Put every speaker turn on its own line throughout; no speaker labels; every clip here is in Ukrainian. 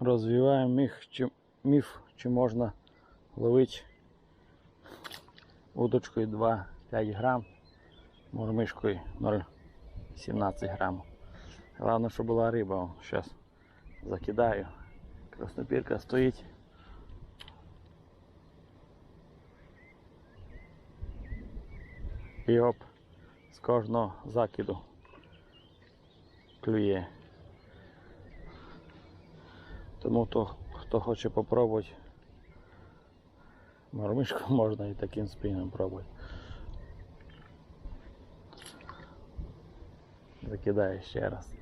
розвиваємо міф, чи, міф, чи можна ловити удочкою 2-5 грам, мормишкою 0,17 грам. Головне, щоб була риба. Зараз закидаю. Краснопірка стоїть. І оп, з кожного закиду клює. Тому то, хто хоче попробувати мормишку, можна і таким спіном пробувати. Закидаю ще раз.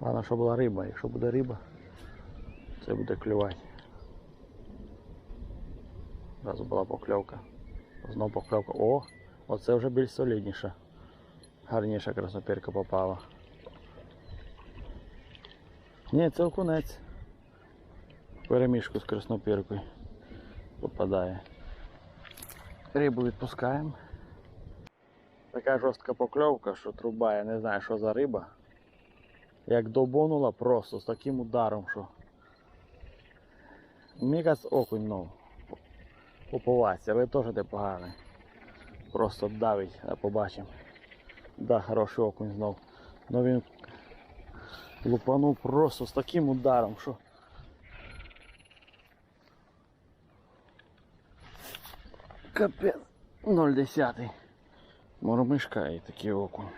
Головне, щоб була риба. Якщо буде риба, це буде клювати. Зразу була покльовка. Знову покльовка. О, оце вже більш солідніша. Гарніша краснопірка попала. Ні, це окунець. Перемішку з краснопіркою попадає. Рибу відпускаємо. Така жорстка покльовка, що труба, я не знаю, що за риба. Як добонула просто з таким ударом, що. Мігас окунь, ну. Поповаться, але теж непоганий. Просто давить, а побачимо. Да, хороший окунь знов. Ну він лупанув просто з таким ударом, що. Капець. 0,10. Мормишка і такий окунь.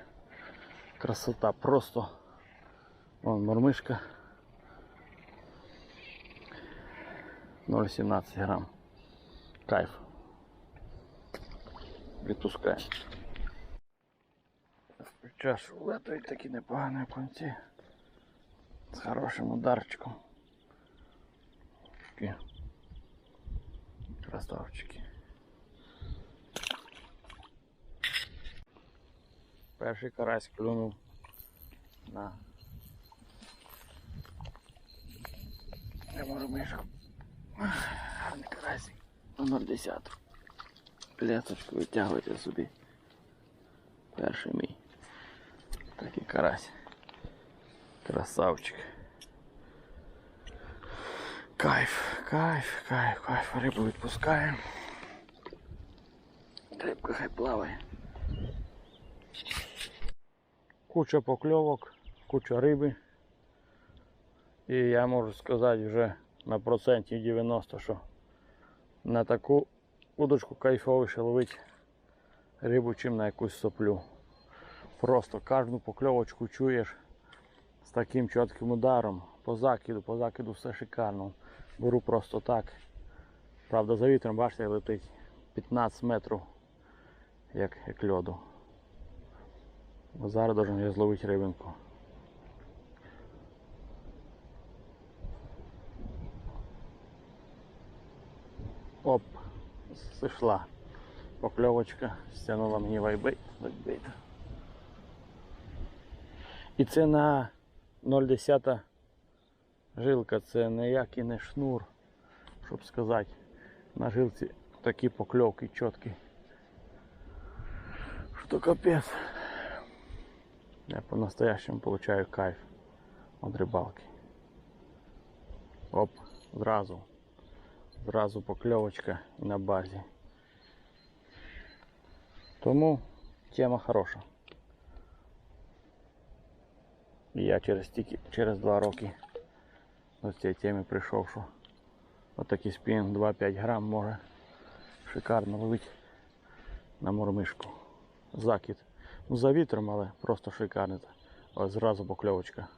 Красота просто. Вон мормишка. 0,17 грам. Кайф. Відпускаємо. Чашу летають такі непогані конці. З хорошим ударчиком. Такі красавчики. Перший карась клюнув на Я можу мишку. Гарний карасик. На 0,10. Лесочку витягуйте собі. Перший мій. Такий карась. Красавчик. Кайф, кайф, кайф, кайф. Рибу відпускаємо. Рибка хай плаває. Куча покльовок, куча риби. І я можу сказати вже на проценті 90, що на таку удочку кайфовіше ловить рибу, чим на якусь соплю. Просто кожну покльовочку чуєш таким чітким ударом. По закиду, по закиду все шикарно. Беру просто так. Правда, за вітром, бачите, летить 15 метрів, як, як льоду. Зараз я зловити рибинку. Оп, сошла. Покльовочка, стягнула мені вайбейт. І це на 0,10 жилка, це ніякий не шнур, щоб сказати. На жилці такі покльовки чіткі. Що капець. Я по-настоящему получаю кайф від рибалки. Оп, зразу. Зразу покльовочка на базі. Тому тема хороша. І я через тільки через два роки до цієї теми прийшов, що отакий спін 2-5 грам може шикарно ловити на мормишку. Закид. Ну за вітром, але просто шикарний. Ось зразу покльовочка.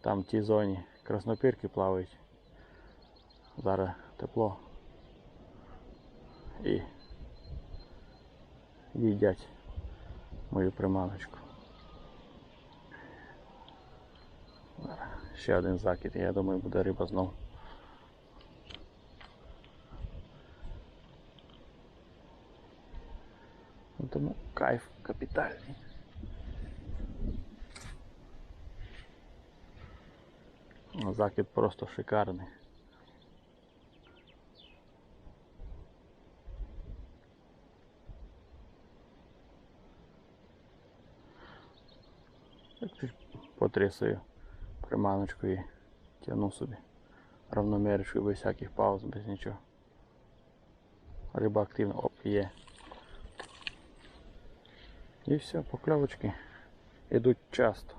Там в тій зоні краснопірки плавають. Зараз тепло. І їдять мою приманочку. Ще один закид, я думаю, буде риба знов. Ну, Тому кайф капітальний. Ну, Закид просто шикарний. Потрясаю приманочку і тягну собі равномірочку без всяких пауз, без нічого. Риба активна, оп, є. І все, покльовочки йдуть часто.